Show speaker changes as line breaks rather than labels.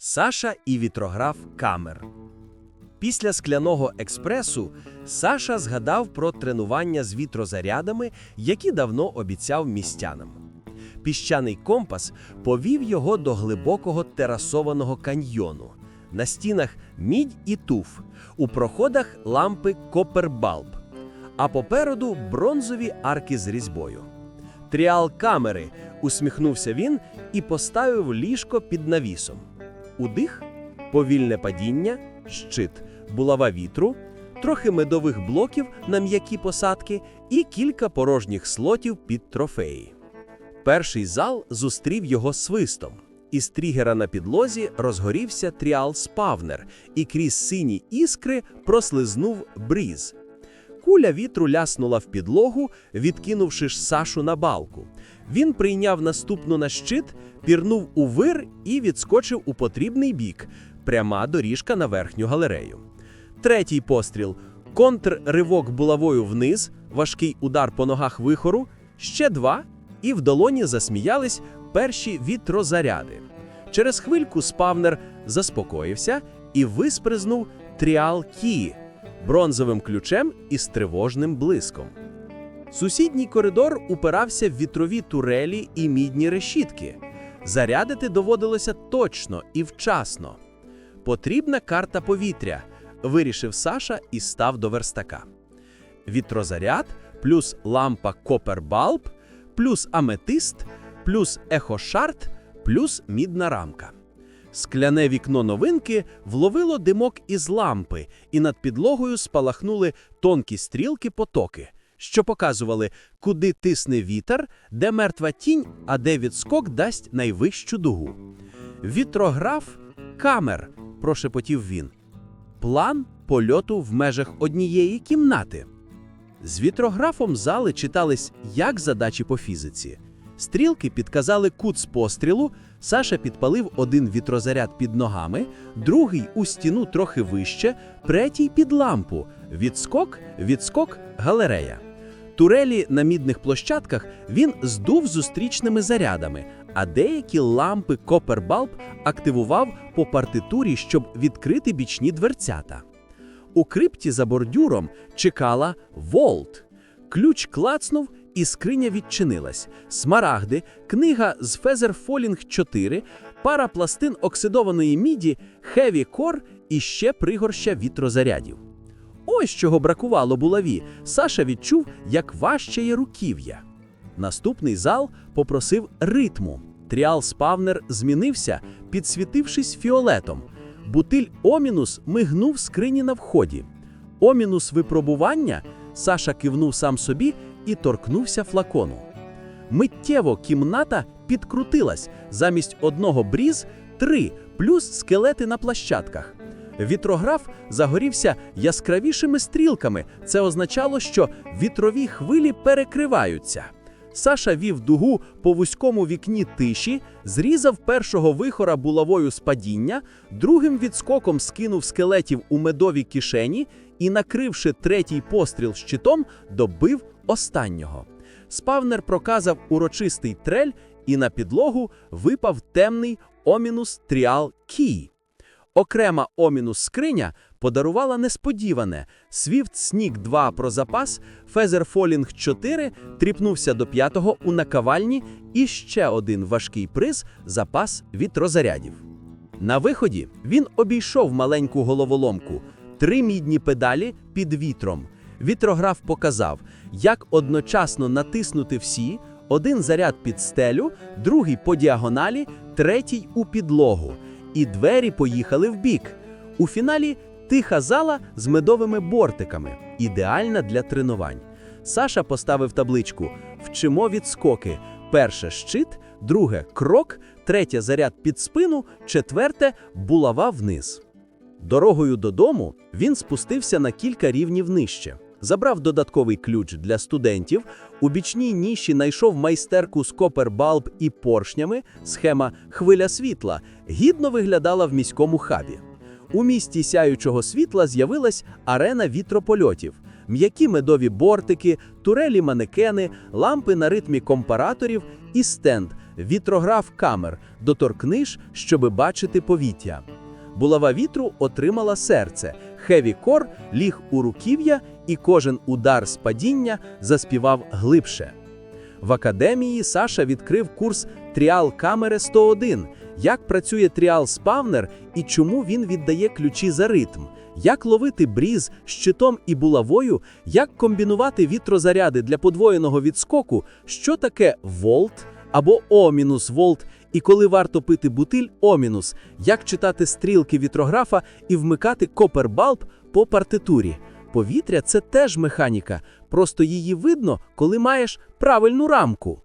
Саша і вітрограф Камер. Після скляного експресу Саша згадав про тренування з вітрозарядами, які давно обіцяв містянам. Піщаний компас повів його до глибокого терасованого каньйону. На стінах мідь і туф, у проходах лампи Копербалб, а попереду бронзові арки з різьбою. Тріал камери, усміхнувся він і поставив ліжко під навісом. Удих, повільне падіння, щит, булава вітру, трохи медових блоків на м'які посадки і кілька порожніх слотів під трофеї. Перший зал зустрів його свистом. Із тригера на підлозі розгорівся тріал спавнер, і крізь сині іскри прослизнув бріз. Куля вітру ляснула в підлогу, відкинувши ж Сашу на балку. Він прийняв наступну на щит, пірнув у вир і відскочив у потрібний бік, пряма доріжка на верхню галерею. Третій постріл контрривок булавою вниз, важкий удар по ногах вихору, ще два, і в долоні засміялись перші вітрозаряди. Через хвильку спавнер заспокоївся і виспризнув тріал Кі бронзовим ключем із тривожним блиском. Сусідній коридор упирався в вітрові турелі і мідні решітки. Зарядити доводилося точно і вчасно. Потрібна карта повітря, вирішив Саша і став до верстака. Вітрозаряд плюс лампа Копербалб, плюс аметист, плюс ехошарт, плюс мідна рамка. Скляне вікно новинки вловило димок із лампи, і над підлогою спалахнули тонкі стрілки потоки, що показували, куди тисне вітер, де мертва тінь, а де відскок дасть найвищу дугу. Вітрограф камер, прошепотів він. План польоту в межах однієї кімнати. З вітрографом зали читались як задачі по фізиці. Стрілки підказали кут з пострілу, Саша підпалив один вітрозаряд під ногами, другий у стіну трохи вище, третій під лампу. Відскок, відскок, галерея. Турелі на мідних площадках він здув зустрічними зарядами, а деякі лампи Копербалб активував по партитурі, щоб відкрити бічні дверцята. У крипті за бордюром чекала Волт. Ключ клацнув, і скриня відчинилась. Смарагди, книга з Фезер Фолінг 4, пара пластин оксидованої міді, Хеві Кор і ще пригорща вітрозарядів. Ось чого бракувало булаві. Саша відчув, як важчає руків'я. Наступний зал попросив ритму. Тріал спавнер змінився, підсвітившись фіолетом. Бутиль Омінус мигнув скрині на вході. Омінус випробування Саша кивнув сам собі і торкнувся флакону. Миттєво кімната підкрутилась замість одного бріз три, плюс скелети на площадках. Вітрограф загорівся яскравішими стрілками. Це означало, що вітрові хвилі перекриваються. Саша вів дугу по вузькому вікні тиші, зрізав першого вихора булавою з падіння, другим відскоком скинув скелетів у медові кишені і, накривши третій постріл щитом, добив останнього. Спавнер проказав урочистий трель, і на підлогу випав темний Омінус Тріал Кій. Окрема Омінус скриня подарувала несподіване. Свіфт Снік 2 про запас, Фезер Фолінг 4 тріпнувся до п'ятого у накавальні і ще один важкий приз запас вітрозарядів. На виході він обійшов маленьку головоломку, три мідні педалі під вітром. Вітрограф показав, як одночасно натиснути всі, один заряд під стелю, другий по діагоналі, третій у підлогу. І двері поїхали вбік. У фіналі тиха зала з медовими бортиками, ідеальна для тренувань. Саша поставив табличку Вчимо відскоки. Перше щит, друге крок, третє заряд під спину, четверте булава вниз. Дорогою додому він спустився на кілька рівнів нижче. Забрав додатковий ключ для студентів, у бічній ніші знайшов майстерку з копербалб і поршнями, схема хвиля світла, гідно виглядала в міському хабі. У місті сяючого світла з'явилась арена вітропольотів, м'які медові бортики, турелі манекени, лампи на ритмі компараторів і стенд, Вітрограф камер. Доторкниш, щоби бачити повітря. Булава вітру отримала серце. Хеві кор ліг у руків'я, і кожен удар з падіння заспівав глибше. В академії Саша відкрив курс Тріал Камери 101. Як працює тріал спавнер і чому він віддає ключі за ритм, як ловити бріз щитом і булавою, як комбінувати вітрозаряди для подвоєного відскоку, що таке волт або О-волт, і коли варто пити бутиль омінус, як читати стрілки вітрографа і вмикати копербалб по партитурі. Повітря це теж механіка, просто її видно, коли маєш правильну рамку.